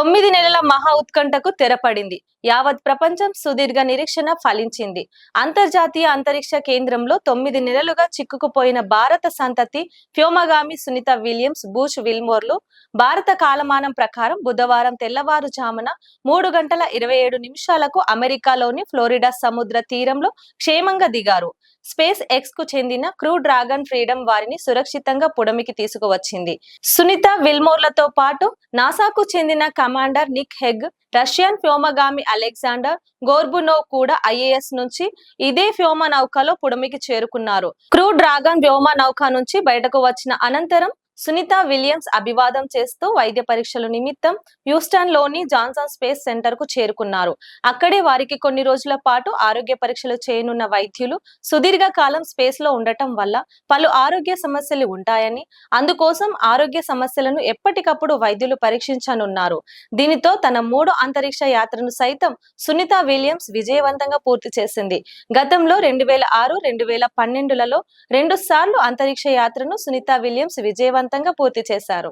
తొమ్మిది నెలల మహా ఉత్కంఠకు తెరపడింది. యావత్ ప్రపంచం సుదీర్ఘ నిరీక్షణ ఫలించింది. అంతర్జాతీయ అంతరిక్ష కేంద్రంలో తొమ్మిది నెలలుగా చిక్కుకుపోయిన భారత సంతతి వ్యోమగామి సునీత విలియమ్స్ బూష్ విల్మోర్లు భారత కాలమానం ప్రకారం బుధవారం తెల్లవారుజామున మూడు గంటల ఇరవై ఏడు నిమిషాలకు అమెరికాలోని ఫ్లోరిడా సముద్ర తీరంలో క్షేమంగా దిగారు. స్పేస్ ఎక్స్కు చెందిన క్రూ డ్రాగన్ ఫ్రీడమ్ వారిని సురక్షితంగా పుడమికి తీసుకువచ్చింది. సునీత విల్మోర్లతో పాటు నాసాకు చెందిన కమాండర్ నిక్ హెగ్ రష్యన్ వ్యోమగామి అలెగ్జాండర్ గోర్బునోవ్ కూడా ఐఏఎస్ నుంచి ఇదే వ్యోమ నౌకలో పుడమికి చేరుకున్నారు. క్రూ డ్రాగన్ వ్యోమ నౌక నుంచి బయటకు వచ్చిన అనంతరం సునీత విలియమ్స్ అభివాదం చేస్తూ వైద్య పరీక్షల నిమిత్తం హ్యూస్టన్లోని జాన్సన్ స్పేస్ సెంటర్కు చేరుకున్నారు. అక్కడే వారికి కొన్ని రోజుల పాటు ఆరోగ్య పరీక్షలు చేయనున్న వైద్యులు సుదీర్ఘ కాలం స్పేస్లో ఉండటం వల్ల పలు ఆరోగ్య సమస్యలు ఉంటాయని అందుకోసం ఆరోగ్య సమస్యలను ఎప్పటికప్పుడు వైద్యులు పరీక్షించనున్నారు. దీనితో తన మూడో అంతరిక్ష యాత్రను సైతం సునీత విలియమ్స్ విజయవంతంగా పూర్తి చేసింది. గతంలో రెండు వేల ఆరు రెండు వేల పన్నెండులలో రెండు సార్లు అంతరిక్ష యాత్రను సునీత విలియమ్స్ విజయవంతంగా పూర్తి చేశారు.